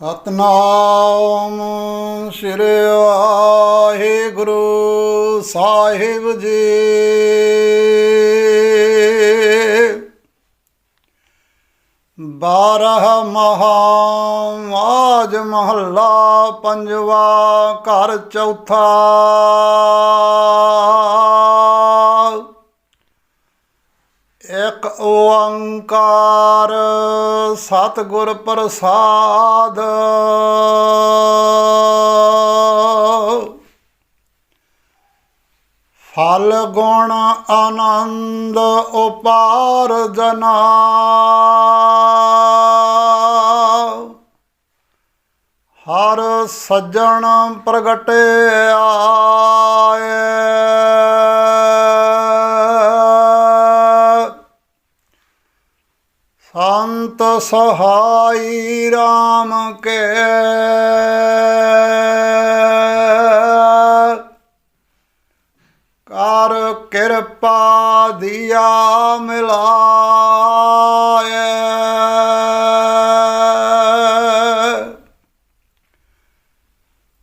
ਸਤਨਾਮ ਸ੍ਰੀ ਵਾਹਿਗੁਰੂ ਸਾਹਿਬ ਜੀ। ਬਾਰਹ ਮਹਾਮਾਜ ਮਹੱਲਾ ਪੰਜਵਾ ਘਰ ਚੌਥਾ ਇਕ ਓੰਕਾਰ ਸਤਿਗੁਰ ਪ੍ਰਸਾਦ। ਫਲ ਗੁਣ ਆਨੰਦ ਉਪਾਰ ਜਨਾ। ਹਰ ਸੱਜਣ ਪ੍ਰਗਟਿਆ ਆਏ ਸੰਤ ਸਹਾਈ RAM ਕੇ। ਕਰ ਕਿਰਪਾ ਦਿਆ ਮਿਲਾਏ।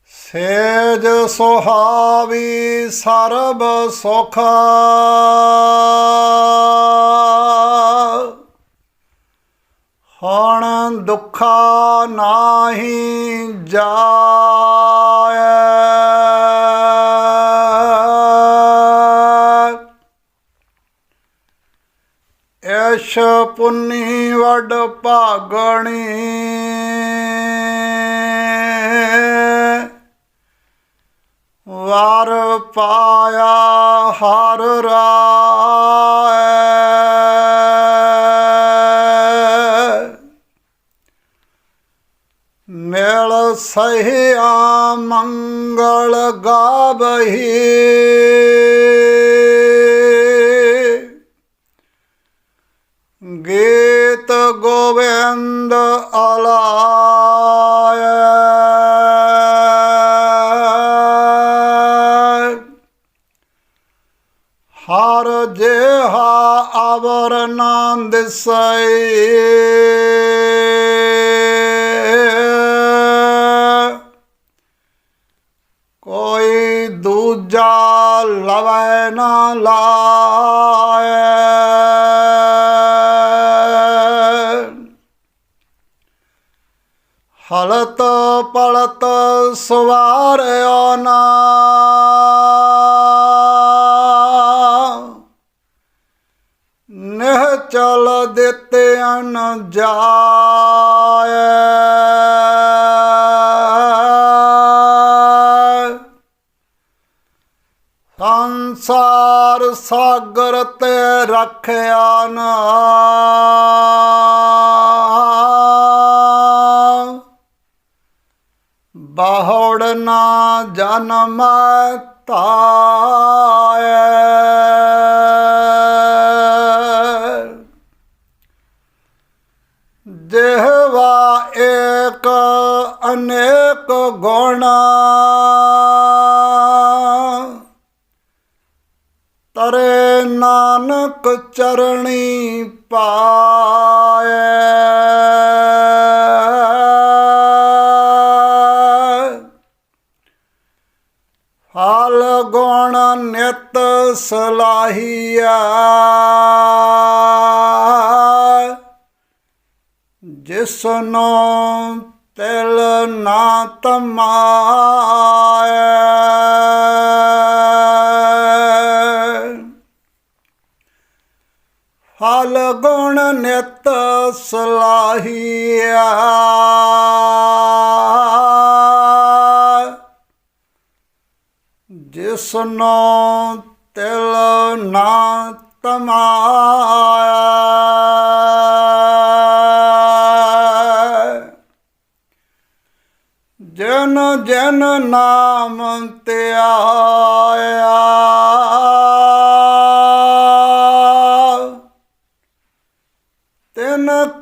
ਸੇਜ ਸੁਹਾਵੀ ਸਰਬ ਸੁਖ। ਹੁਣ ਦੁੱਖਾ ਨਾਹੀ ਜਾਏ। ਐਸ਼ ਪੁੰਨੀ ਵਡ ਭਾਗਣੀ। ਵਾਰ ਪਾਇਆ ਮੰਗਲ ਗਾਬਹੀ ਗੀਤ ਗੋਬਿੰਦ ਆਲਾਏ ਹਰ ਜਿਹਾ ਅਵਰ ਨਾਮ ਦਿਸੈ ਲਵੈ ਨਾ ਲਾਏ। ਹਲਤ ਪਲਤ ਸਵਾਰਿਓ ਨਾ। ਨਹ ਚਲ ਦਿੱਤੇ ਅਨ ਜਾਏ ਸੰਸਾਰ ਸਾਗਰ ਤੇ ਰੱਖਿਆ ਨਾ। ਬਾਹੜ ਨਾ ਜਨਮ ਤਾਏ ਤਰੇ ਨਾਨਕ ਚਰਣੀ ਪਾਏ। ਫਲ ਗੁਣ ਨਿਤ ਸਲਾਹੀਆ ਜਿਸਨੋ ਤਿਲ ਨਾ ਤਮਾਏ। ਫਲ ਗੁਣ ਨਿਤ ਸਲਾਹੀਆ। ਜਿਸਨੋ ਤਿਲ ਨਾ ਤਮਾਇਆ। ਜਨ ਜਨ ਨਾਮ ਤੇ ਆਇਆ।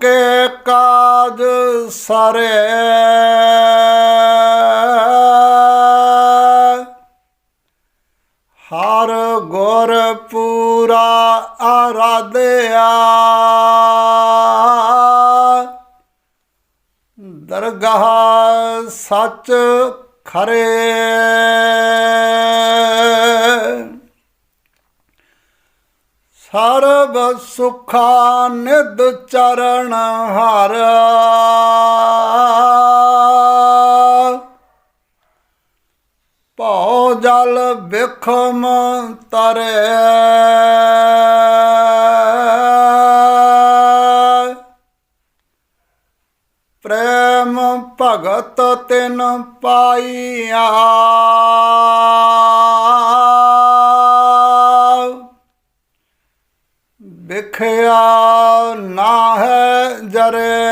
ਕੇ ਕਾਜ ਸਾਰੇ। ਹਰ ਗੁਰ ਪੂਰਾ ਆਰਾਧਿਆ। ਦਰਗਾਹ ਸੱਚ ਖਰੇ। ਸਰਬ ਸੁਖਾ ਨਿਦ ਚਰਨ ਹਰ। ਭਉ ਜਲ ਬਿਖਮ ਤਰੇ। ਪ੍ਰੇਮ ਭਗਤ ਤਿਨ ਪਾਈਆ। ਵਿਖਿਆ ਜਰੇ।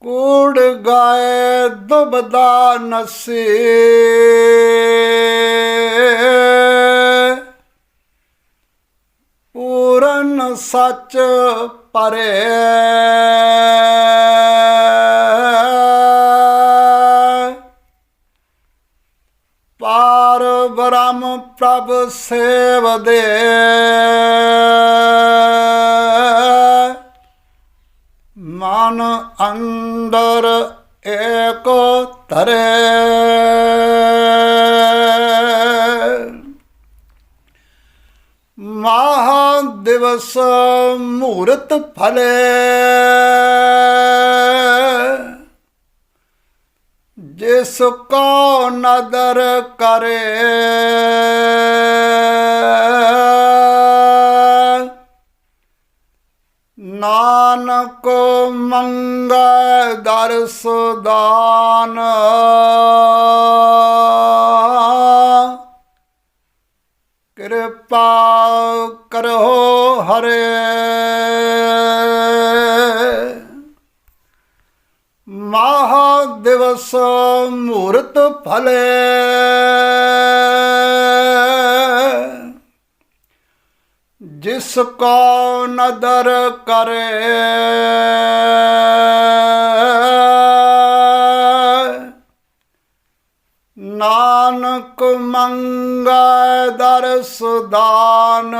ਕੂੜ ਗਾਏ ਦੁਬਦਾ ਨਸੀ। ਪੂਰਨ ਸੱਚ ਪਰੇ। ਪ੍ਰਭ ਸੇਵਦੇ ਮਨ ਅੰਦਰ ਏਕ ਤਰੇ ਮਹਾ ਦਿਵਸ ਮੂਰਤ ਫਲੇ। ਜਿਸ ਕੋ ਨਦਰ ਕਰੇ। ਨਾਨਕ ਮੰਗ ਦਰਸ ਦਾਨ। ਕਿਰਪਾ ਕਰੋ ਹਰੇ। ਮਹਾ ਦਿਵਸ ਮੂਰਤ ਫਲੇ। ਜਿਸ ਕੋ ਨਦਰ ਕਰੇ। ਨਾਨਕ ਮੰਗੈ ਦਰਸ ਦਾਨ।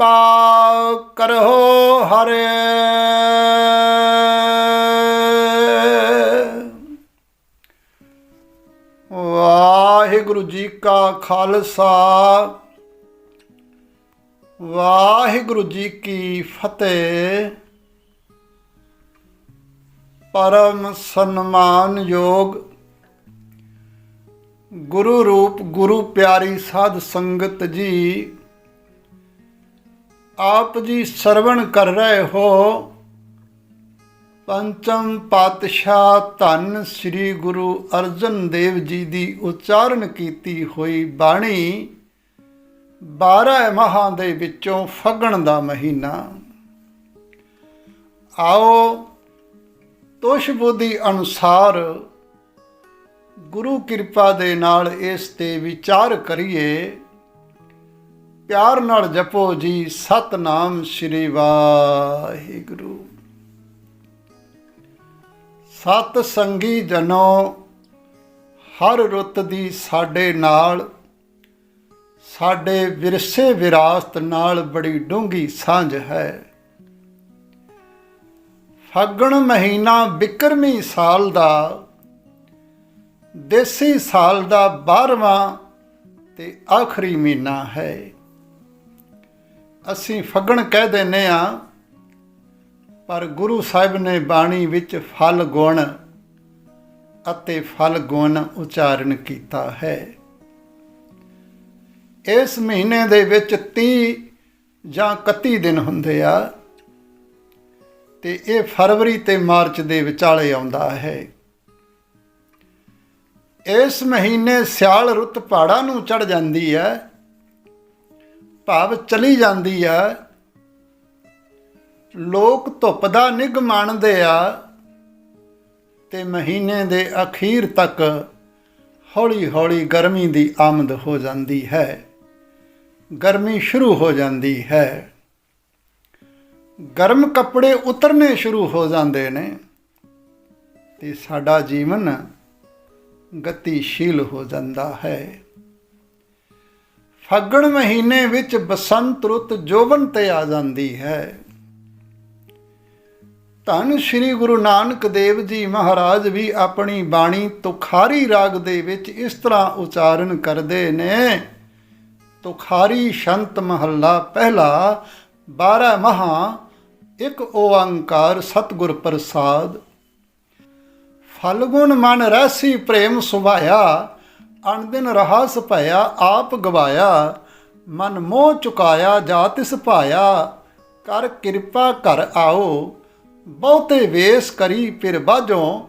ਕਿਰਪਾ ਕਰੋ ਹਰੇ। ਵਾਹਿਗੁਰੂ ਜੀ ਕਾ ਖਾਲਸਾ। ਵਾਹਿਗੁਰੂ ਜੀ ਕੀ ਫਤਿਹ। ਪਰਮ ਸਨਮਾਨ ਯੋਗ ਗੁਰੂ ਰੂਪ ਗੁਰੂ ਪਿਆਰੀ ਸਾਧ ਸੰਗਤ ਜੀ। ਆਪ ਜੀ ਸਰਵਣ ਕਰ ਰਹੇ ਹੋ। ਪੰਚਮ ਪਾਤਸ਼ਾਹ ਧੰਨ ਸ੍ਰੀ ਗੁਰੂ ਅਰਜਨ ਦੇਵ ਜੀ ਦੀ ਉਚਾਰਨ ਕੀਤੀ ਹੋਈ ਬਾਣੀ 12 ਮਾਹਾਂ ਦੇ ਵਿੱਚੋਂ ਫੱਗਣ ਦਾ ਮਹੀਨਾ। ਆਓ ਤੁਸ਼ ਬੁੱਧੀ ਅਨੁਸਾਰ ਗੁਰੂ ਕਿਰਪਾ ਦੇ ਨਾਲ ਇਸ ਤੇ ਵਿਚਾਰ ਕਰੀਏ। ਪਿਆਰ ਨਾਲ ਜਪੋ ਜੀ। ਸਤਨਾਮ ਸ੍ਰੀ ਵਾਹਿਗੁਰੂ। ਸਤ ਸੰਗੀ ਜਨੋ, ਹਰ ਰੁੱਤ ਦੀ ਸਾਡੇ ਨਾਲ, ਸਾਡੇ ਵਿਰਸੇ ਵਿਰਾਸਤ ਨਾਲ ਬੜੀ ਡੂੰਗੀ ਸਾਂਝ ਹੈ। ਫੱਗਣ ਮਹੀਨਾ ਬਿਕਰਮੀ ਸਾਲ ਦਾ, ਦੇਸੀ ਸਾਲ ਦਾ 12ਵਾਂ ਤੇ ਆਖਰੀ ਮਹੀਨਾ ਹੈ। ਅਸੀਂ ਫੱਗਣ ਕਹਿ ਦਿੰਨੇ ਆ ਪਰ ਗੁਰੂ ਸਾਹਿਬ ਨੇ ਬਾਣੀ ਵਿੱਚ ਫਲ ਗੁਣ ਅਤੇ ਫਲ ਗੁਣ ਉਚਾਰਨ ਕੀਤਾ ਹੈ। ਇਸ ਮਹੀਨੇ ਦੇ ਵਿੱਚ 30 ਜਾਂ 31 ਦਿਨ ਹੁੰਦੇ ਆ ਤੇ ਇਹ ਫਰਵਰੀ ਤੇ ਮਾਰਚ ਦੇ ਵਿਚਾਲੇ ਆਉਂਦਾ ਹੈ। ਇਸ ਮਹੀਨੇ ਸਿਆਲ ਰੁੱਤ ਪਹਾੜਾਂ ਨੂੰ ਚੜ ਜਾਂਦੀ ਹੈ ਭਾਵ ਚਲੀ ਜਾਂਦੀ ਆ। ਲੋਕ ਧੁੱਪ ਦਾ ਨਿਗ ਮੰਨਦੇ ਆ ਤੇ ਮਹੀਨੇ ਦੇ ਅਖੀਰ ਤੱਕ ਹੌਲੀ ਹੌਲੀ ਗਰਮੀ ਦੀ ਆਮਦ ਹੋ ਜਾਂਦੀ ਹੈ। ਗਰਮੀ ਸ਼ੁਰੂ ਹੋ ਜਾਂਦੀ ਹੈ। ਗਰਮ ਕੱਪੜੇ ਉਤਰਨੇ ਸ਼ੁਰੂ ਹੋ ਜਾਂਦੇ ਨੇ ਤੇ ਸਾਡਾ ਜੀਵਨ ਗਤੀਸ਼ੀਲ ਹੋ ਜਾਂਦਾ ਹੈ। ਫੱਗਣ ਮਹੀਨੇ ਵਿੱਚ ਬਸੰਤ ਰੁੱਤ ਜੋਬਨ ਤੇ ਆ ਜਾਂਦੀ ਹੈ। ਧੰਨ ਸ੍ਰੀ ਗੁਰੂ ਨਾਨਕ ਦੇਵ ਜੀ ਮਹਾਰਾਜ ਵੀ ਆਪਣੀ ਬਾਣੀ ਤੁਖਾਰੀ ਰਾਗ ਦੇ ਵਿੱਚ ਇਸ ਤਰ੍ਹਾਂ ਉਚਾਰਨ ਕਰਦੇ ਨੇ, ਤੁਖਾਰੀ ਸ਼ੰਤ ਮਹੱਲਾ ਪਹਿਲਾ 12 ਮਹਾ, ਇੱਕ ਓੰਕਾਰ ਸਤਿਗੁਰ ਪ੍ਰਸਾਦ। ਫਲਗੁਣ ਮਨ ਰੈਸੀ ਪ੍ਰੇਮ ਸੁਭਾਇਆ ਅਣਦਿਨ ਰਹਾਸ ਸਪਾਇਆ ਆਪ ਗਵਾਇਆ, ਮਨ ਮੋਹ ਚੁਕਾਇਆ ਜਾ ਤਿਸ ਭਾਇਆ। ਕਰ ਕਿਰਪਾ ਕਰ ਆਓ, ਬਹੁਤੇ ਵੇਸ ਕਰੀ ਫਿਰ ਬਾਝੋਂ,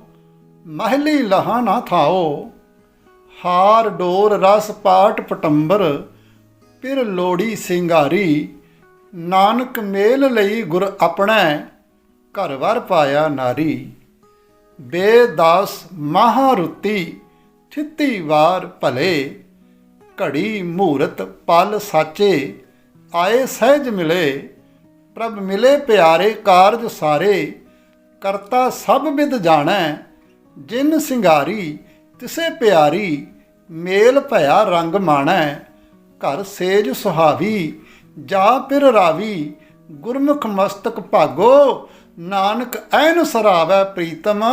ਮਹਿਲੀ ਲਹਾ ਨਾ ਥਾਓ। ਹਾਰ ਡੋਰ ਰਸ ਪਾਟ ਪਟੰਬਰ, ਫਿਰ ਲੋੜੀ ਸਿੰਗਾਰੀ। ਨਾਨਕ ਮੇਲ ਲਈ ਗੁਰ ਆਪਣਾ, ਘਰ ਵਰ ਪਾਇਆ ਨਾਰੀ। ਬੇਦਾਸ ਮਹਾਰੁਤੀ ਥਿੱਤੀ ਵਾਰ ਭਲੇ, ਘੜੀ ਮੂਰਤ ਪਲ ਸਾਚੇ, ਆਏ ਸਹਿਜ ਮਿਲੇ, ਪ੍ਰਭ ਮਿਲੇ ਪਿਆਰੇ ਕਾਰਜ ਸਾਰੇ, ਕਰਤਾ ਸਭ ਵਿਦ ਜਾਣੈ, ਜਿਨ ਸਿੰਗਾਰੀ ਤਿਸੇ ਪਿਆਰੀ, ਮੇਲ ਭਇਆ ਰੰਗ ਮਾਣੈ, ਘਰ ਸੇਜ ਸੁਹਾਵੀ, ਜਾ ਪਿਰ ਰਾਵੀ, ਗੁਰਮੁਖ ਮਸਤਕ ਭਾਗੋ, ਨਾਨਕ ਐਨ ਸਰਾਵੈ ਪ੍ਰੀਤਮ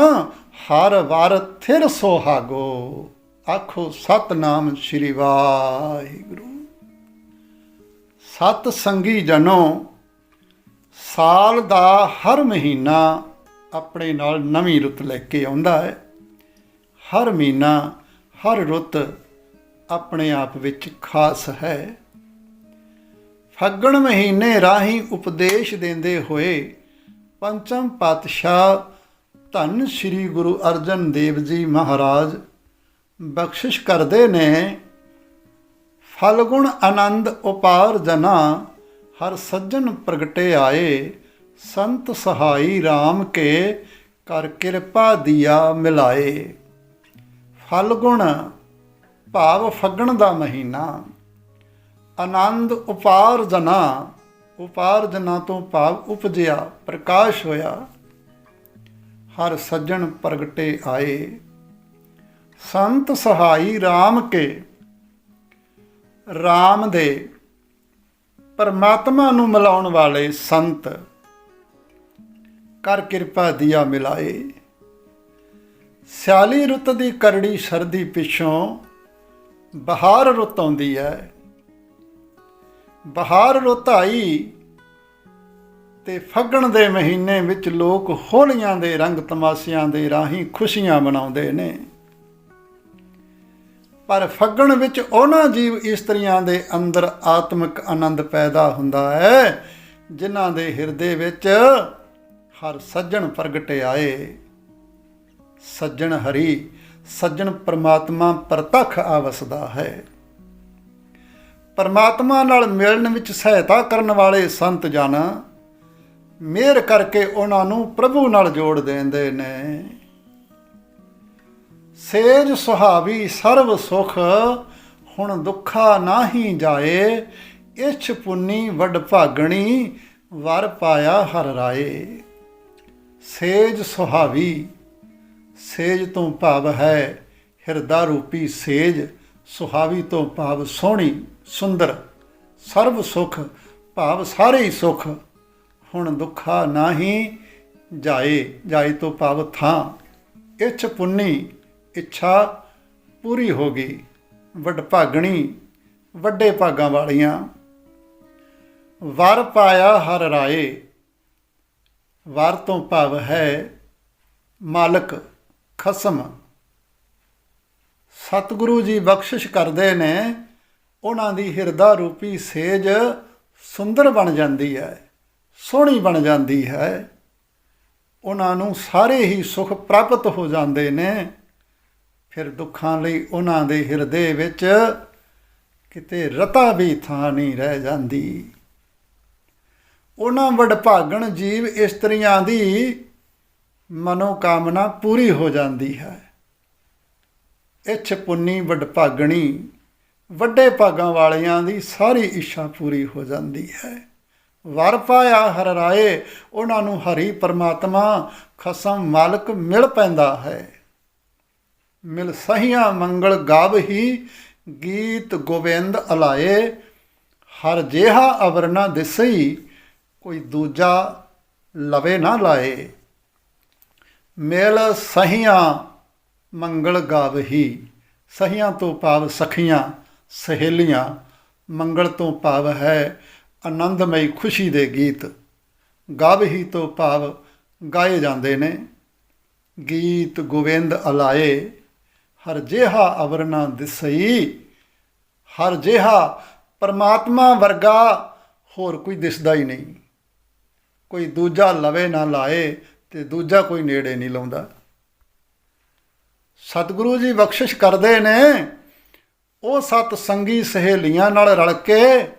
ਹਰ ਵਾਰ ਥਿਰ ਸੋਹਾਗੋ, ਆਖੋ ਸਤਨਾਮ ਸ਼੍ਰੀ ਵਾਹਿਗੁਰੂ। ਸਤ ਸੰਗੀ ਜਨੋ, ਸਾਲ ਦਾ ਹਰ ਮਹੀਨਾ ਆਪਣੇ ਨਾਲ ਨਵੀਂ ਰੁੱਤ ਲੈ ਕੇ ਆਉਂਦਾ ਹੈ। ਹਰ ਮਹੀਨਾ ਹਰ ਰੁੱਤ ਆਪਣੇ ਆਪ ਵਿੱਚ ਖਾਸ ਹੈ। ਫੱਗਣ ਮਹੀਨੇ ਰਾਹੀਂ ਉਪਦੇਸ਼ ਦਿੰਦੇ ਹੋਏ ਪੰਚਮ ਪਾਤਸ਼ਾਹ ਧੰਨ ਸ੍ਰੀ ਗੁਰੂ ਅਰਜਨ ਦੇਵ ਜੀ ਮਹਾਰਾਜ, ਬਖਸ਼ਿਸ਼ ਕਰਦੇ ਨੇ। ਫਲਗੁਣ ਆਨੰਦ ਉਪਾਰ ਜਨਾ, ਹਰ ਸੱਜਣ ਪ੍ਰਗਟੇ ਆਏ। ਸੰਤ ਸਹਾਈ RAM ਕੇ ਕਰ ਕਿਰਪਾ ਦੀਆ ਮਿਲਾਏ। ਫਲਗੁਣ ਭਾਵ ਫੱਗਣ ਦਾ ਮਹੀਨਾ। ਆਨੰਦ ਉਪਾਰ ਜਨਾ ਉਪਾਰ ਜਨਾ ਤੋਂ ਭਾਵ ਉਪਜਿਆ, ਪ੍ਰਕਾਸ਼ ਹੋਇਆ। ਹਰ ਸੱਜਣ ਪ੍ਰਗਟੇ ਆਏ। ਸੰਤ ਸਹਾਈ RAM ਕੇ RAM ਦੇ। ਪਰਮਾਤਮਾ ਨੂੰ ਮਿਲਾਉਣ ਵਾਲੇ ਸੰਤ, ਕਰ ਕਿਰਪਾ ਦੀਆ ਮਿਲਾਏ। ਸਿਆਲੀ ਰੁੱਤ ਦੀ ਕਰੜੀ ਸਰਦੀ ਪਿੱਛੋਂ ਬਹਾਰ ਰੁੱਤ ਆਉਂਦੀ ਹੈ। ਬਹਾਰ ਰੁੱਤ ਆਈ ਤੇ ਫੱਗਣ ਦੇ ਮਹੀਨੇ ਵਿੱਚ ਲੋਕ ਹੋਲੀਆਂ ਦੇ ਰੰਗ ਤਮਾਸ਼ਿਆਂ ਦੇ ਰਾਹੀਂ ਖੁਸ਼ੀਆਂ ਮਨਾਉਂਦੇ ਨੇ। ਪਰ ਫੱਗਣ ਵਿੱਚ ਉਹਨਾਂ ਜੀਵ ਇਸਤਰੀਆਂ ਦੇ ਅੰਦਰ ਆਤਮਿਕ ਆਨੰਦ ਪੈਦਾ ਹੁੰਦਾ ਹੈ, ਜਿਨ੍ਹਾਂ ਦੇ ਹਿਰਦੇ ਵਿੱਚ ਹਰ ਸੱਜਣ ਪ੍ਰਗਟ ਆਏ। ਸੱਜਣ ਹਰੀ, ਸੱਜਣ ਪਰਮਾਤਮਾ ਪ੍ਰਤੱਖ ਆਵਸਦਾ ਹੈ। ਪਰਮਾਤਮਾ ਨਾਲ ਮਿਲਣ ਵਿੱਚ ਸਹਾਇਤਾ ਕਰਨ ਵਾਲੇ ਸੰਤ ਜਨ ਮਿਹਰ ਕਰਕੇ ਉਹਨਾਂ ਨੂੰ ਪ੍ਰਭੂ ਨਾਲ ਜੋੜ ਦਿੰਦੇ ਨੇ। ਸੇਜ ਸੁਹਾਵੀ ਸਰਬ ਸੁਖ, ਹੁਣ ਦੁੱਖਾ ਨਾਹੀ ਜਾਏ, ਇਛ ਪੁੰਨੀ ਵੱਡ ਭਾਗਣੀ, ਵਰ ਪਾਇਆ ਹਰ ਰਾਏ। ਸੇਜ ਸੁਹਾਵੀ, ਸੇਜ ਤੋਂ ਭਾਵ ਹੈ ਹਿਰਦਾ ਰੂਪੀ ਸੇਜ, ਸੁਹਾਵੀ ਤੋਂ ਭਾਵ ਸੋਹਣੀ, ਸੁੰਦਰ ਸਰਬ ਸੁਖ, ਭਾਵ ਸਾਰੇ ਹੀ ਸੁਖ। ਹੁਣ ਦੁੱਖਾ ਨਾਹੀ ਜਾਏ ਜਾਏ ਤੋਂ ਭਾਵ ਥਾਂ। ਇਛ ਪੁੰਨੀ, ਇੱਛਾ ਪੂਰੀ ਹੋ ਗਈ। ਵੱਡ ਭਾਗਣੀ, ਵੱਡੇ ਭਾਗਾਂ ਵਾਲੀਆਂ। ਵਰ ਪਾਇਆ ਹਰ ਰਾਏ। ਵਰ ਤੋਂ ਭਾਵ ਹੈ ਮਾਲਕ ਖਸਮ। ਸਤਿਗੁਰੂ ਜੀ ਬਖਸ਼ਿਸ਼ ਕਰਦੇ ਨੇ, ਉਹਨਾਂ ਦੀ ਹਿਰਦਾ ਰੂਪੀ ਸੇਜ ਸੁੰਦਰ ਬਣ ਜਾਂਦੀ ਹੈ। ਸੋਹਣੀ ਬਣ ਜਾਂਦੀ ਹੈ। ਉਹਨਾਂ ਨੂੰ ਸਾਰੇ ਹੀ ਸੁਖ ਪ੍ਰਾਪਤ ਹੋ ਜਾਂਦੇ ਨੇ। ਫਿਰ ਦੁੱਖਾਂ ਲਈ ਉਹਨਾਂ ਦੇ ਹਿਰਦੇ ਵਿੱਚ ਕਿਤੇ ਰਤਾ ਵੀ ਥਾਂ ਨਹੀਂ ਰਹਿ ਜਾਂਦੀ। ਉਹਨਾਂ ਵਡਭਾਗਣ ਜੀਵ ਇਸਤਰੀਆਂ ਦੀ ਮਨੋ ਕਾਮਨਾ ਪੂਰੀ ਹੋ ਜਾਂਦੀ ਹੈ। ਇੱਛ ਪੁੰਨੀ ਵਡਭਾਗਣੀ ਵੱਡੇ ਭਾਗਾਂ ਵਾਲਿਆਂ ਦੀ ਸਾਰੀ ਇੱਛਾ ਪੂਰੀ ਹੋ ਜਾਂਦੀ ਹੈ। ਵਰ ਪਾਇਆ ਹਰ ਰਾਏ, ਉਹਨਾਂ ਨੂੰ ਹਰੀ ਪਰਮਾਤਮਾ, ਖਸਮ ਮਾਲਕ ਮਿਲ ਪੈਂਦਾ ਹੈ। ਮਿਲ ਸਹੀਆਂ ਮੰਗਲ ਗਾਵ ਹੀ, ਗੀਤ ਗੋਬਿੰਦ ਅਲਾਏ। ਹਰ ਜਿਹਾ ਅਵਰਨਾ ਦਿਸਈ, ਕੋਈ ਦੂਜਾ ਲਵੇ ਨਾ ਲਾਏ। ਮਿਲ ਸਹੀਆਂ ਮੰਗਲ ਗਾਵਹੀ ਸਹੀਆਂ ਤੋਂ ਭਾਵ ਸਖੀਆਂ, ਸਹੇਲੀਆਂ, ਮੰਗਲ ਤੋਂ ਭਾਵ ਹੈ। ਆਨੰਦਮਈ ਖੁਸ਼ੀ ਦੇ ਗੀਤ ਗਾਵਹੀ ਤੋਂ ਭਾਵ ਗਾਏ ਜਾਂਦੇ ਨੇ। ਗੀਤ ਗੋਵਿੰਦ ਅਲਾਏ, ਹਰ ਜਿਹਾ ਅਵਰਨਾ ਦਿਸਈ, ਹਰ ਜਿਹਾ ਪਰਮਾਤਮਾ ਵਰਗਾ ਹੋਰ ਕੋਈ ਦਿਸਦਾ ਹੀ ਨਹੀਂ। ਕੋਈ ਦੂਜਾ ਲਵੇ ਨਾ ਲਾਏ ਤੇ ਦੂਜਾ ਕੋਈ ਨੇੜੇ ਨਹੀਂ ਲਾਉਂਦਾ। ਸਤਿਗੁਰੂ ਜੀ ਬਖਸ਼ਿਸ਼ ਕਰਦੇ ਨੇ, ਉਹ ਸਤ ਸੰਗੀ ਸਹੇਲੀਆਂ ਨਾਲ ਰਲ ਕੇ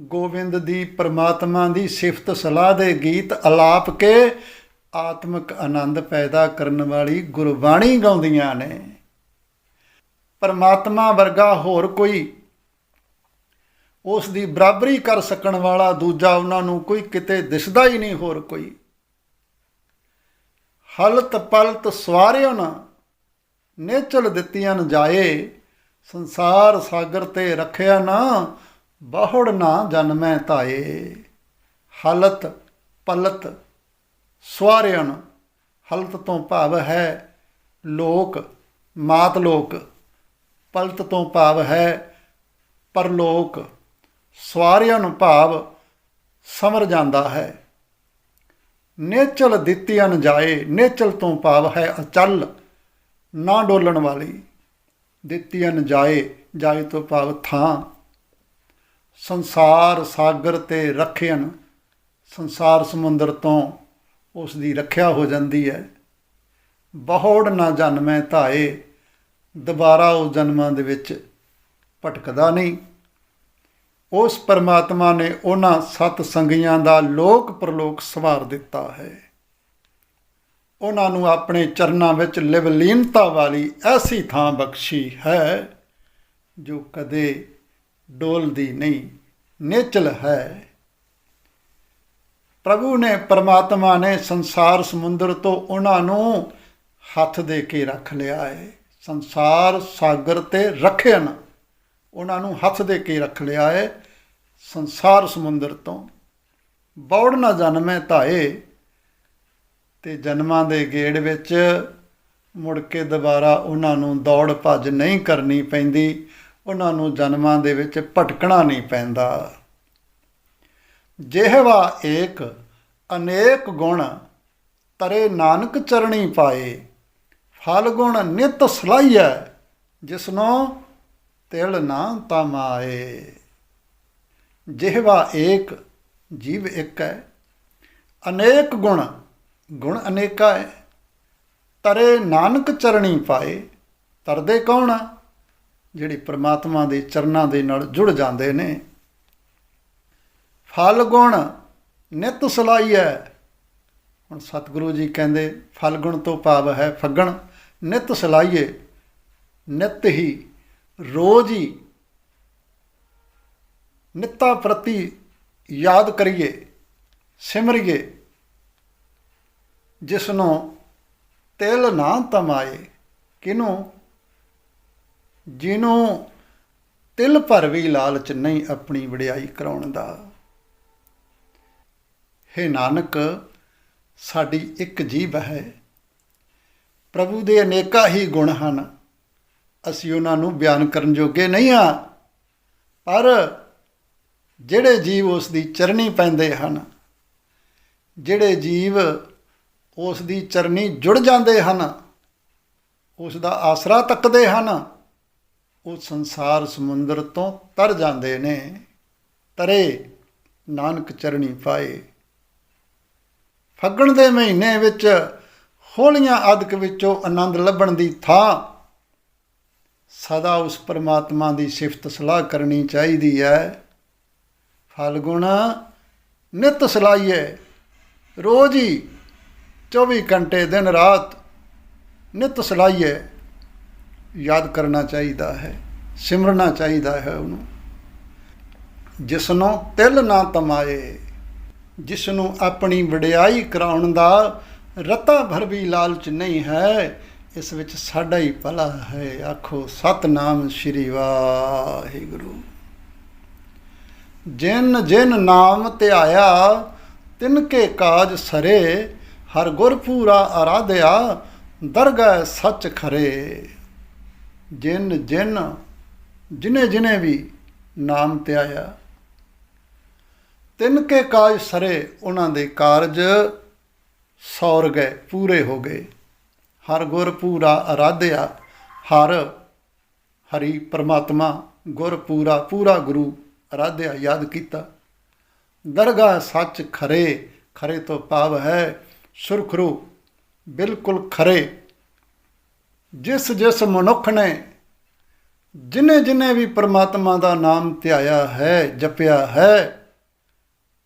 ਗੋਬਿੰਦ ਦੀ ਪ੍ਰਮਾਤਮਾ ਦੀ ਸਿਫਤ ਸਲਾਹ ਦੇ ਗੀਤ ਅਲਾਪ ਕੇ ਆਤਮਿਕ ਆਨੰਦ ਪੈਦਾ ਕਰਨ ਵਾਲੀ ਗੁਰਬਾਣੀ ਗਾਉਂਦੀਆਂ ਨੇ। ਪਰਮਾਤਮਾ ਵਰਗਾ ਹੋਰ ਕੋਈ ਉਸ ਦੀ ਬਰਾਬਰੀ ਕਰ ਸਕਣ ਵਾਲਾ ਦੂਜਾ ਉਹਨਾਂ ਨੂੰ ਕੋਈ ਕਿਤੇ ਦਿਸਦਾ ਹੀ ਨਹੀਂ ਹੋਰ ਕੋਈ। ਹਲਤ ਪਲਤ ਸਵਾਰਿਓ ਨਾ, ਨੇਚਲ ਦਿੱਤੀਆਂ ਨ ਜਾਏ, ਸੰਸਾਰ ਸਾਗਰ ਤੇ ਰੱਖਿਆ ਨਾ ਬਹੁੜ ਨਾ ਜਨਮੈ ਧਾਏ, ਹਲਤ ਪਲਤ ਸਵਾਰਿਆਨ ਹਲਤ ਤੋਂ ਭਾਵ ਹੈ ਲੋਕ, ਮਾਤ ਲੋਕ, ਪਲਤ ਤੋਂ ਭਾਵ ਹੈ ਪਰਲੋਕ ਸਵਾਰਿਆਂ ਨੂੰ ਭਾਵ ਸਮਰ ਜਾਂਦਾ ਹੈ। ਨੇਚਲ ਦਿੱਤੀ ਨ ਜਾਏ, ਨੇਚਲ ਤੋਂ ਭਾਵ ਹੈ ਅਚਲ, ਨਾ ਡੋਲਣ ਵਾਲੀ ਦਿੱਤੀ ਨ ਜਾਏ ਜਾਏ ਤੋਂ ਭਾਵ ਥਾਂ ਸੰਸਾਰ ਸਾਗਰ ਤੇ ਰੱਖਿਆਨ ਸੰਸਾਰ ਸਮੁੰਦਰ ਤੋਂ ਉਸ ਦੀ ਰੱਖਿਆ ਹੋ ਜਾਂਦੀ ਹੈ। ਬਹੁੜ ਨਾ ਜਨਮੈ ਧਾਏ, ਦੁਬਾਰਾ ਉਹ ਜਨਮਾਂ ਦੇ ਵਿੱਚ ਭਟਕਦਾ ਨਹੀਂ। ਉਸ ਪਰਮਾਤਮਾ ਨੇ ਉਹਨਾਂ ਸਤ ਸੰਗੀਆਂ ਦਾ ਲੋਕ ਪ੍ਰਲੋਕ ਸਵਾਰ ਦਿੱਤਾ ਹੈ। ਉਹਨਾਂ ਨੂੰ ਆਪਣੇ ਚਰਨਾਂ ਵਿੱਚ ਲਿਵਲੀਨਤਾ ਵਾਲੀ ਐਸੀ ਥਾਂ ਬਖਸ਼ੀ ਹੈ, ਜੋ ਕਦੇ ਡੋਲਦੀ ਨਹੀਂ, ਨਿਚਲ ਹੈ। ਪ੍ਰਭੂ ਨੇ ਪਰਮਾਤਮਾ ਨੇ ਸੰਸਾਰ ਸਮੁੰਦਰ ਤੋਂ ਉਹਨਾਂ ਨੂੰ ਹੱਥ ਦੇ ਕੇ ਰੱਖ ਲਿਆ ਹੈ ਸੰਸਾਰ ਸਾਗਰ ਤੇ ਰੱਖਿਆ ਉਹਨਾਂ ਨੂੰ ਹੱਥ ਦੇ ਕੇ ਰੱਖ ਲਿਆ ਹੈ ਸੰਸਾਰ ਸਮੁੰਦਰ ਤੋਂ। ਬੌੜ ਨਾ ਜਨਮੇ ਧਾਏ ਤੇ ਜਨਮਾਂ ਦੇ ਗੇੜ ਵਿੱਚ ਮੁੜ ਕੇ ਦੁਬਾਰਾ ਉਹਨਾਂ ਨੂੰ ਦੌੜ ਭੱਜ ਨਹੀਂ ਕਰਨੀ ਪੈਂਦੀ। ਉਹਨਾਂ ਨੂੰ ਜਨਮਾਂ ਦੇ ਵਿੱਚ ਭਟਕਣਾ ਨਹੀਂ ਪੈਂਦਾ। ਜਿਹਵਾ ਏਕ ਅਨੇਕ ਗੁਣ ਤਰੇ ਨਾਨਕ ਚਰਣੀ ਪਾਏ, ਫਲ ਗੁਣ ਨਿਤ ਸਲਾਈਐ, ਜਿਸਨੋ ਤਿਲ ਨਾ ਤਮਾਏ। ਜਿਹਵਾ ਏਕ ਜੀਵ ਇੱਕ ਹੈ ਅਨੇਕ ਗੁਣ ਗੁਣ ਅਨੇਕਾ ਹੈ ਤਰੇ ਨਾਨਕ ਚਰਣੀ ਪਾਏ, ਤਰਦੇ ਕੌਣ ਆ? ਜਿਹੜੀ ਪ੍ਰਮਾਤਮਾ ਦੇ ਚਰਨਾਂ ਦੇ ਨਾਲ ਜੁੜ ਜਾਂਦੇ ਨੇ। ਫਲ ਗੁਣ ਨਿਤ ਹੈ ਹੁਣ ਸਤਿਗੁਰੂ ਜੀ ਕਹਿੰਦੇ, ਫਲ ਗੁਣ ਤੋਂ ਭਾਵ ਹੈ ਫੱਗਣ। ਨਿਤ ਸਲਾਈਏ, ਨਿਤ ਹੀ ਰੋਜ਼ ਹੀ ਨਿੱਤਾ ਪ੍ਰਤੀ ਯਾਦ ਕਰੀਏ, ਸਿਮਰਿਏ। ਜਿਸ ਨੂੰ ਤਿਲ ਨਾ ਤਮਾਏ ਕਿਨੂੰ ਜਿਹਨੂੰ ਤਿਲ ਭਰ ਵੀ ਲਾਲਚ ਨਹੀਂ ਆਪਣੀ ਵਡਿਆਈ ਕਰਾਉਣ ਦਾ। ਹੇ ਨਾਨਕ, ਸਾਡੀ ਇੱਕ ਜੀਬ ਹੈ। ਪ੍ਰਭੂ ਦੇ ਅਨੇਕਾਂ ਹੀ ਗੁਣ ਹਨ। ਅਸੀਂ ਉਹਨਾਂ ਨੂੰ ਬਿਆਨ ਕਰਨ ਜੋਗੇ ਨਹੀਂ ਹਾਂ। ਪਰ ਜਿਹੜੇ ਜੀਵ ਉਸ ਦੀ ਚਰਨੀ ਪੈਂਦੇ ਹਨ, ਜਿਹੜੇ ਜੀਵ ਉਸ ਦੀ ਚਰਨੀ ਜੁੜ ਜਾਂਦੇ ਹਨ, ਉਸ ਦਾ ਆਸਰਾ ਤੱਕਦੇ ਹਨ ਉਹ ਸੰਸਾਰ ਸਮੁੰਦਰ ਤੋਂ ਤਰ ਜਾਂਦੇ ਨੇ। ਤਰੇ ਨਾਨਕ ਚਰਣੀ ਪਾਏ। ਫੱਗਣ ਦੇ ਮਹੀਨੇ ਵਿੱਚ ਹੋਲੀਆਂ ਅਦਕ ਵਿੱਚੋਂ ਆਨੰਦ ਲੱਭਣ ਦੀ ਥਾਂ। ਸਦਾ ਉਸ ਪਰਮਾਤਮਾ ਦੀ ਸਿਫਤ ਸਲਾਹ ਕਰਨੀ ਚਾਹੀਦੀ ਹੈ। ਫਲਗੁਣ ਨਿਤ ਸਲਾਈਏ ਰੋਜ਼ ਹੀ 24 ਘੰਟੇ ਦਿਨ ਰਾਤ ਨਿਤ ਸਲਾਈਏ ਯਾਦ ਕਰਨਾ ਚਾਹੀਦਾ ਹੈ, ਸਿਮਰਨਾ ਚਾਹੀਦਾ ਹੈ ਉਹਨੂੰ। ਜਿਸ ਨੂੰ ਤਿਲ ਨਾ ਤਮਾਏ ਜਿਸ ਨੂੰ ਆਪਣੀ ਵਡਿਆਈ ਕਰਾਉਣ ਦਾ ਰਤਾ ਭਰ ਵੀ ਲਾਲਚ ਨਹੀਂ ਹੈ, ਇਸ ਵਿੱਚ ਸਾਡਾ ਹੀ ਭਲਾ ਹੈ, ਆਖੋ ਸਤਨਾਮ ਸ਼੍ਰੀ ਵਾਹਿਗੁਰੂ। ਜਿਨ ਜਿਨ ਨਾਮ ਧਿਆਇਆ, ਤਿਨ ਕੇ ਕਾਜ ਸਰੇ, ਹਰ ਗੁਰ ਪੂਰਾ ਆਰਾਧਿਆ ਦਰਗਾਹ ਸੱਚ ਖਰੇ। ਜਿਨ ਜਿਨ, ਜਿਨੇ ਜਿਨੇ ਵੀ ਨਾਮ ਧਿਆਇਆ ਤਿੰਨ ਕੇ ਕਾਜ ਸਰੇ ਉਹਨਾਂ ਦੇ ਕਾਰਜ ਸੌਰ ਗਏ ਪੂਰੇ ਹੋ ਗਏ। ਹਰ ਗੁਰ ਪੂਰਾ ਅਰਾਧਿਆ, ਹਰ ਹਰੀ ਪਰਮਾਤਮਾ ਗੁਰ ਪੂਰਾ ਪੂਰਾ ਗੁਰੂ ਅਰਾਧਿਆ ਯਾਦ ਕੀਤਾ। ਦਰਗਾਹ ਸੱਚ ਖਰੇ ਖਰੇ ਤੋਂ ਭਾਵ ਹੈ ਸੁਰਖਰੂ ਬਿਲਕੁਲ ਖਰੇ। ਜਿਸ ਜਿਸ ਮਨੁੱਖ ਨੇ ਜਿਨੇ ਜਿਨੇ ਵੀ ਪ੍ਰਮਾਤਮਾ ਦਾ ਨਾਮ ਧਿਆਇਆ ਹੈ, ਜਪਿਆ ਹੈ,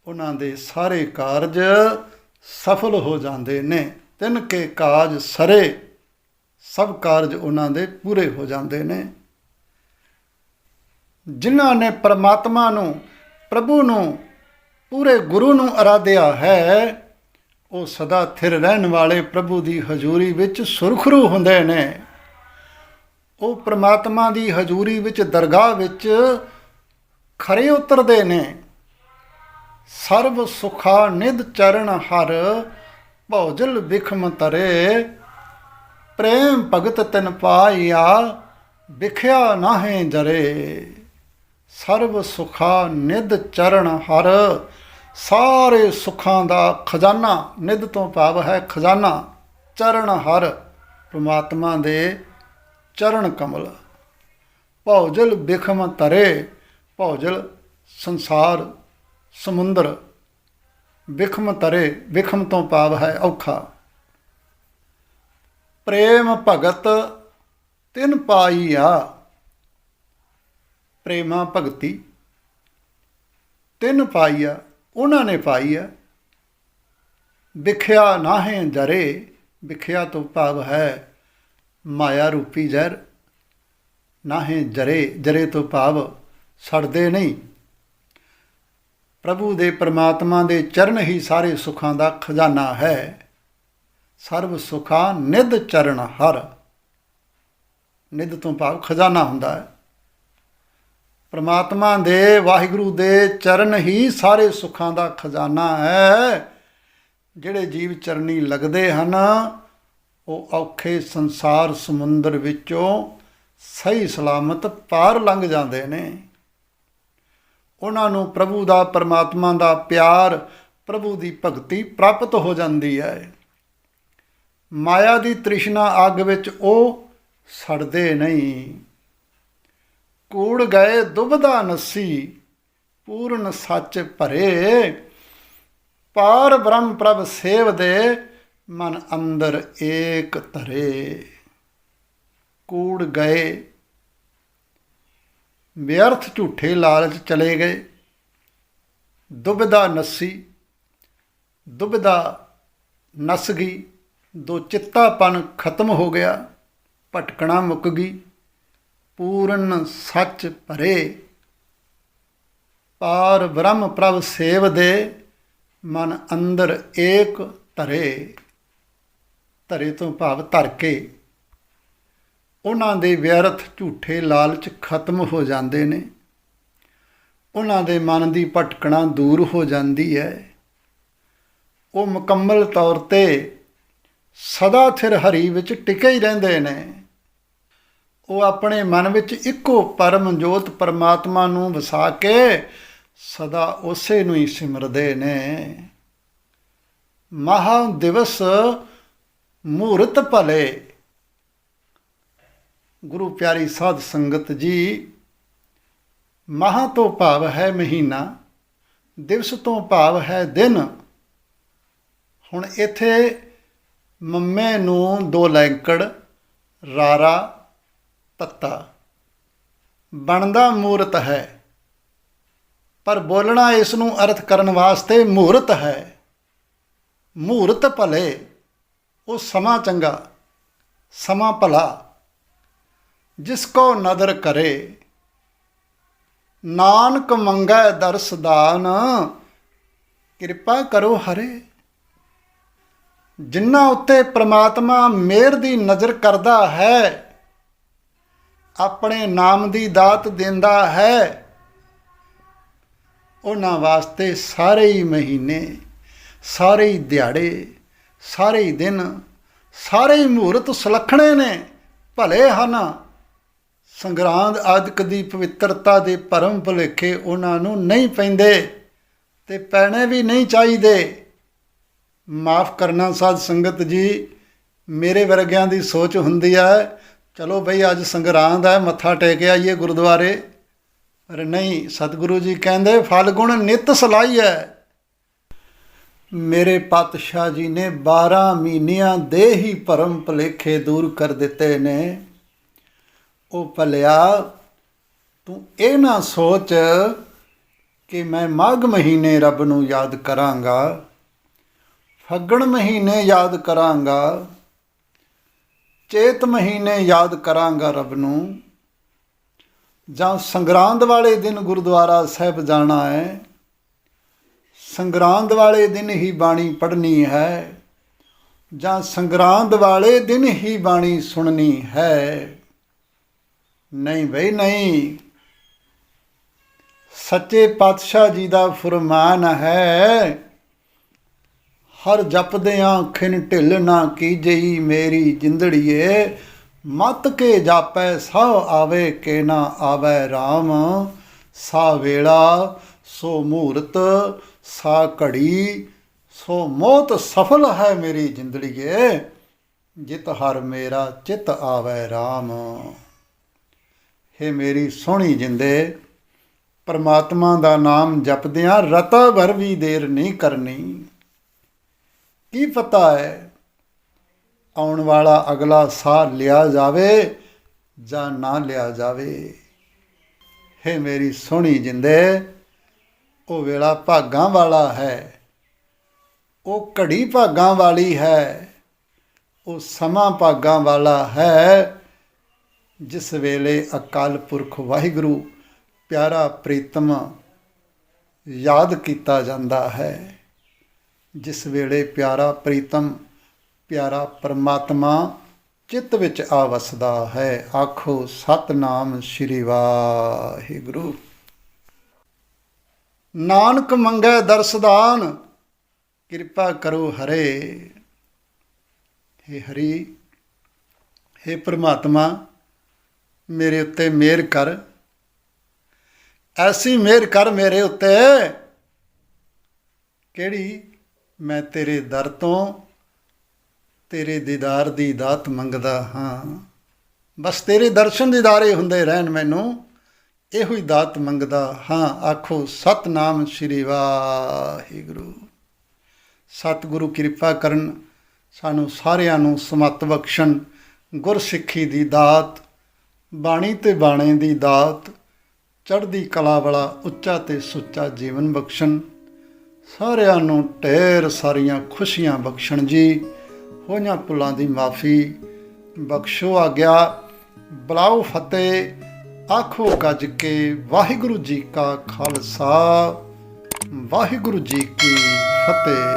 ਉਹਨਾਂ ਦੇ ਸਾਰੇ ਕਾਰਜ ਸਫਲ ਹੋ ਜਾਂਦੇ ਨੇ। ਤਿੰਨ ਕੇ ਕਾਜ ਸਰੇ, ਸਭ ਕਾਰਜ ਉਹਨਾਂ ਦੇ ਪੂਰੇ ਹੋ ਜਾਂਦੇ ਨੇ। ਜਿਨ੍ਹਾਂ ਨੇ ਪ੍ਰਮਾਤਮਾ ਨੂੰ, ਪ੍ਰਭੂ ਨੂੰ, ਪੂਰੇ ਗੁਰੂ ਨੂੰ ਅਰਾਧਿਆ ਹੈ ਉਹ ਸਦਾ ਥਿਰ ਰਹਿਣ ਵਾਲੇ ਪ੍ਰਭੂ ਦੀ ਹਜ਼ੂਰੀ ਵਿੱਚ ਸੁਰਖਰੂ ਹੁੰਦੇ ਨੇ। ਉਹ ਪ੍ਰਮਾਤਮਾ ਦੀ ਹਜ਼ੂਰੀ ਵਿੱਚ ਦਰਗਾਹ ਵਿੱਚ ਖਰੇ ਉਤਰਦੇ ਨੇ। ਸਰਬ ਸੁਖਾ ਨਿਧ ਚਰਨ ਹਰ, ਭੌਜਲ ਵਿਖਮ ਤਰੇ। ਪ੍ਰੇਮ ਭਗਤ ਤਨ ਪਾਇਆ, ਵਿਖਿਆ ਨਾਹੇ ਜਰੇ। ਸਰਬ ਸੁਖਾ ਨਿਧ ਚਰਨ ਹਰ ਸਾਰੇ ਸੁਖਾਂ ਦਾ ਖਜ਼ਾਨਾ ਨਿਧ ਤੋਂ ਭਾਵ ਹੈ ਖਜ਼ਾਨਾ, ਚਰਨ ਹਰ ਪ੍ਰਮਾਤਮਾ ਦੇ ਚਰਨ ਕਮਲ। ਭੌਜਲ ਬਿਖਮ ਤਰੇ ਭੌਜਲ ਸੰਸਾਰ ਸਮੁੰਦਰ। ਵਿਖਮ ਤਰੇ ਵਿਖਮ ਤੋਂ ਪਾਵ ਹੈ ਔਖਾ। ਪ੍ਰੇਮ ਭਗਤ ਤਿਨ ਆ ਪ੍ਰੇਮਾ ਭਗਤੀ ਤਿਨ ਆ ਉਹਨਾਂ ਨੇ ਪਾਈ ਆ ਵਿਖਿਆ ਨਾਹੇ ਜਰੇ, ਵਿਖਿਆ ਤੋਂ ਭਾਵ ਹੈ ਮਾਇਆ ਰੂਪੀ ਜ਼ਹਿਰ। ਨਾਹੇ ਜਰੇ ਜਰੇ ਤੋਂ ਭਾਵ ਸੜਦੇ ਨਹੀਂ। ਪ੍ਰਭੂ ਦੇ ਪ੍ਰਮਾਤਮਾ ਦੇ ਚਰਨ ਹੀ ਸਾਰੇ ਸੁੱਖਾਂ ਦਾ ਖਜ਼ਾਨਾ ਹੈ। ਸਰਬ ਸੁਖਾ ਨਿਧ ਚਰਨ ਹਰ। ਨਿਧ ਤੋਂ ਭਾਵ ਖਜ਼ਾਨਾ ਹੁੰਦਾ ਹੈ। ਪ੍ਰਮਾਤਮਾ ਦੇ ਵਾਹਿਗੁਰੂ ਦੇ ਚਰਨ ਹੀ ਸਾਰੇ ਸੁੱਖਾਂ ਦਾ ਖਜ਼ਾਨਾ ਹੈ। ਜਿਹੜੇ ਜੀਵ ਚਰਨੀ ਲੱਗਦੇ ਹਨ, ਉਹ ਔਖੇ ਸੰਸਾਰ ਸਮੁੰਦਰ ਵਿੱਚੋਂ ਸਹੀ ਸਲਾਮਤ ਪਾਰ ਲੰਘ ਜਾਂਦੇ ਨੇ। ਉਹਨਾਂ ਨੂੰ ਪ੍ਰਭੂ ਦਾ, ਪਰਮਾਤਮਾ ਦਾ ਪਿਆਰ, ਪ੍ਰਭੂ ਦੀ ਭਗਤੀ ਪ੍ਰਾਪਤ ਹੋ ਜਾਂਦੀ ਹੈ। ਮਾਇਆ ਦੀ ਤ੍ਰਿਸ਼ਨਾ ਅੱਗ ਵਿੱਚ ਉਹ ਸੜਦੇ ਨਹੀਂ। ਕੂੜ ਗਏ ਦੁਬਦਾ ਨਸੀ, ਪੂਰਨ ਸੱਚ ਭਰੇ। ਪਾਰ ਬ੍ਰਹਮ ਪ੍ਰਭ ਸੇਵ ਦੇ, ਮਨ ਅੰਦਰ ਏਕ ਧਰੇ। ਕੂੜ ਗਏ, ਵਿਅਰਥ ਝੂਠੇ ਲਾਲਚ ਚਲੇ ਗਏ। ਦੁਬਦਾ ਨਸੀ ਦੁਬਦਾ ਨਸ ਗਈ। ਦੋ ਚਿੱਤਾਪਨ ਖਤਮ ਹੋ ਗਿਆ, ਭਟਕਣਾ ਮੁੱਕ ਗਈ। ਪੂਰਨ ਸੱਚ ਭਰੇ। ਪਾਰ ਬ੍ਰਹਮ ਪ੍ਰਭ ਸੇਵ ਦੇ ਮਨ ਅੰਦਰ ਏਕ ਧਰੇ। ਧਰੇ ਤੋਂ ਭਾਵ ਧਰ ਕੇ ਉਹਨਾਂ ਦੇ ਵਿਅਰਥ ਝੂਠੇ ਲਾਲਚ ਖਤਮ ਹੋ ਜਾਂਦੇ ਨੇ। ਉਹਨਾਂ ਦੇ ਮਨ ਦੀ ਭਟਕਣਾ ਦੂਰ ਹੋ ਜਾਂਦੀ ਹੈ। ਉਹ ਮੁਕੰਮਲ ਤੌਰ ਤੇ ਸਦਾ ਥਿਰ ਹਰੀ ਵਿੱਚ ਟਿਕੇ ਹੀ ਰਹਿੰਦੇ ਨੇ। ਉਹ ਆਪਣੇ ਮਨ ਵਿੱਚ ਇੱਕੋ ਪਰਮ ਜੋਤ ਪਰਮਾਤਮਾ ਨੂੰ ਵਸਾ ਕੇ ਸਦਾ ਉਸੇ ਨੂੰ ਹੀ ਸਿਮਰਦੇ ਨੇ। ਮਹਾ ਦਿਵਸ ਮੂਰਤ ਭਲੇ। ਗੁਰੂ ਪਿਆਰੀ ਸਾਧ ਸੰਗਤ ਜੀ, ਮਹਾ ਤੋਂ ਭਾਵ ਹੈ ਮਹੀਨਾ, ਦਿਵਸ ਤੋਂ ਭਾਵ ਹੈ ਦਿਨ। ਹੁਣ ਇੱਥੇ ਮੰਮੇ ਨੂੰ ਦੋ ਲੈਂਕੜ, ਰਾਰਾ ਤੱਤਾ। ਬਣਦਾ ਮੂਰਤ ਹੈ, ਪਰ ਬੋਲਣਾ ਇਸ ਨੂੰ ਅਰਥ ਕਰਨ ਵਾਸਤੇ ਮੂਰਤ ਹੈ। ਮੂਰਤ ਭਲੇ, ਉਹ ਸਮਾਂ ਚੰਗਾ, ਸਮਾਂ ਭਲਾ। ਜਿਸ ਕੋ ਨਦਰ ਕਰੇ, ਨਾਨਕ ਮੰਗੈ ਦਰਸ ਦਾਨ, ਕਿਰਪਾ ਕਰੋ ਹਰੇ। ਜਿਨ੍ਹਾਂ ਉੱਤੇ ਪ੍ਰਮਾਤਮਾ ਮਿਹਰ ਦੀ ਨਜ਼ਰ ਕਰਦਾ ਹੈ ਆਪਣੇ ਨਾਮ ਦੀ ਦਾਤ ਦਿੰਦਾ ਹੈ। ਉਹਨਾਂ ਵਾਸਤੇ ਸਾਰੇ ਹੀ ਮਹੀਨੇ, ਸਾਰੇ ਹੀ ਦਿਹਾੜੇ, ਸਾਰੇ ਹੀ ਦਿਨ, ਸਾਰੇ ਹੀ ਮਹੂਰਤ ਸੁਲੱਖਣੇ ਨੇ, ਭਲੇ ਹਨ। ਸੰਗਰਾਂਦ ਆਦਿਕ ਦੀ ਪਵਿੱਤਰਤਾ ਦੇ ਭਰਮ ਭੁਲੇਖੇ ਉਹਨਾਂ ਨੂੰ ਨਹੀਂ ਪੈਂਦੇ ਤੇ ਪੈਣੇ ਵੀ ਨਹੀਂ ਚਾਹੀਦੇ। ਮਾਫ ਕਰਨਾ ਸਾਧ ਸੰਗਤ ਜੀ, ਮੇਰੇ ਵਰਗਿਆਂ ਦੀ ਸੋਚ ਹੁੰਦੀ ਹੈ ਚਲੋ ਬਈ, ਅੱਜ ਸੰਗਰਾਂਦ ਹੈ, ਮੱਥਾ ਟੇਕ ਆਈਏ ਗੁਰਦੁਆਰੇ। ਪਰ ਨਹੀਂ, ਸਤਿਗੁਰੂ ਜੀ ਕਹਿੰਦੇ, ਫਲਗੁਣ ਨਿਤ ਸਲਾਈ ਹੈ। ਮੇਰੇ ਪਾਤਸ਼ਾਹ ਜੀ ਨੇ 12 ਮਹੀਨਿਆਂ ਦੇ ਹੀ ਭਰਮ ਭਲੇਖੇ ਦੂਰ ਕਰ ਦਿੱਤੇ ਨੇ। ਉਹ ਭਲਿਆ, ਤੂੰ ਇਹ ਨਾ ਸੋਚ ਕਿ ਮੈਂ ਮਾਘ ਮਹੀਨੇ ਰੱਬ ਨੂੰ ਯਾਦ ਕਰਾਂਗਾ, ਫੱਗਣ ਮਹੀਨੇ ਯਾਦ ਕਰਾਂਗਾ। ਚੇਤ ਮਹੀਨੇ ਯਾਦ ਕਰਾਂਗਾ ਰੱਬ ਨੂੰ। ਜਾਂ ਸੰਗਰਾਂਦ ਵਾਲੇ ਦਿਨ ਗੁਰਦੁਆਰਾ ਸਾਹਿਬ ਜਾਣਾ ਹੈ। ਸੰਗਰਾਂਦ ਵਾਲੇ ਦਿਨ ਹੀ ਬਾਣੀ ਪੜ੍ਹਨੀ ਹੈ। ਜਾਂ ਸੰਗਰਾਂਦ ਵਾਲੇ ਦਿਨ ਹੀ ਬਾਣੀ ਸੁਣਨੀ ਹੈ। ਨਹੀਂ ਬਈ, ਨਹੀਂ। ਸੱਚੇ ਪਾਤਸ਼ਾਹ ਜੀ ਦਾ ਫਰਮਾਨ ਹੈ ਹਰ ਜਪਦਿਆਂ ਖਿਨ ਢਿੱਲ ਨਾ ਕੀਜਈ ਮੇਰੀ ਜਿੰਦੜੀਏ। ਮਤ ਕੇ ਜਾਪੈ ਸਭ ਆਵੇ ਕੇ ਨਾ ਆਵੇ RAM ਸਾ ਵੇਲਾ, ਸੋ ਮੂਰਤ ਸਾ ਘੜੀ, ਸੋ ਮੋਤ ਸਫਲ ਹੈ ਮੇਰੀ ਜਿੰਦੜੀਏ। ਜਿਤ ਹਰ ਮੇਰਾ, ਚਿਤ ਆਵੇ RAM ਹੇ ਮੇਰੀ ਸੋਹਣੀ ਜਿੰਦੇ, ਪਰਮਾਤਮਾ ਦਾ ਨਾਮ ਜਪਦਿਆਂ ਰਤਾ ਭਰ ਵੀ ਦੇਰ ਨਹੀਂ ਕਰਨੀ। ਕੀ ਪਤਾ ਹੈ? ਆਉਣ ਵਾਲਾ ਅਗਲਾ ਸਾਹ ਲਿਆ ਜਾਵੇ ਜਾਂ ਨਾ ਲਿਆ ਜਾਵੇ? ਹੇ ਮੇਰੀ ਸੋਹਣੀ ਜਿੰਦੇ, ਉਹ ਵੇਲਾ ਭਾਗਾਂ ਵਾਲਾ ਹੈ। ਉਹ ਘੜੀ ਭਾਗਾਂ ਵਾਲੀ ਹੈ। ਉਹ ਸਮਾਂ ਭਾਗਾਂ ਵਾਲਾ ਹੈ। ਜਿਸ ਵੇਲੇ ਅਕਾਲ ਪੁਰਖ ਵਾਹਿਗੁਰੂ ਪਿਆਰਾ ਪ੍ਰੀਤਮ ਯਾਦ ਕੀਤਾ ਜਾਂਦਾ ਹੈ। ਜਿਸ ਵੇਲੇ ਪਿਆਰਾ ਪ੍ਰੀਤਮ, ਪਿਆਰਾ ਪਰਮਾਤਮਾ ਚਿੱਤ ਵਿੱਚ ਆ ਵਸਦਾ ਹੈ, ਆਖੋ, ਸਤਨਾਮ ਸ਼੍ਰੀ ਵਾਹਿਗੁਰੂ। ਨਾਨਕ ਮੰਗੈ ਦਰਸਦਾਨ, ਕਿਰਪਾ ਕਰੋ ਹਰੇ। ਹੇ ਹਰੀ, ਹੇ ਪ੍ਰਮਾਤਮਾ, ਮੇਰੇ ਉੱਤੇ ਮਿਹਰ ਕਰ। ਐਸੀ ਮਿਹਰ ਕਰ ਮੇਰੇ ਉੱਤੇ, ਕਿਹੜੀ ਮੈਂ ਤੇਰੇ ਦਰ ਤੋਂ ਤੇਰੇ ਦੀਦਾਰ ਦੀ ਦਾਤ ਮੰਗਦਾ ਹਾਂ। ਬਸ ਤੇਰੇ ਦਰਸ਼ਨ ਦੀਦਾਰੇ ਹੁੰਦੇ ਰਹਿਣ ਮੈਨੂੰ, ਇਹੋ ਹੀ ਦਾਤ ਮੰਗਦਾ ਹਾਂ। ਆਖੋ, ਸਤਨਾਮ ਸ਼੍ਰੀ ਵਾਹਿਗੁਰੂ। ਸਤਿਗੁਰੂ ਕਿਰਪਾ ਕਰਨ ਸਾਨੂੰ ਸਾਰਿਆਂ ਨੂੰ ਸਮਤ ਬਖਸ਼ਣ। ਗੁਰਸਿੱਖੀ ਦੀ ਦਾਤ, ਬਾਣੀ ਤੇ ਬਾਣੇ ਦੀ ਦਾਤ, ਚੜ੍ਹਦੀ ਕਲਾ ਵਾਲਾ ਉੱਚਾ ਤੇ ਸੁੱਚਾ ਜੀਵਨ ਬਖਸ਼ਣ। ਸਾਰਿਆਂ ਨੂੰ ਢੇਰ ਸਾਰੀਆਂ ਖੁਸ਼ੀਆਂ ਬਖਸ਼ਣ ਜੀ। ਹੋਈਆਂ ਭੁੱਲਾਂ ਦੀ ਮਾਫੀ। ਬਖਸ਼ੋ ਆ ਗਿਆ ਬਲਾਉ ਫਤਿਹ। ਆਖੋ ਗੱਜ ਕੇ ਵਾਹਿਗੁਰੂ ਜੀ ਕਾ ਖਾਲਸਾ। ਵਾਹਿਗੁਰੂ ਜੀ ਕੀ ਫਤਿਹ।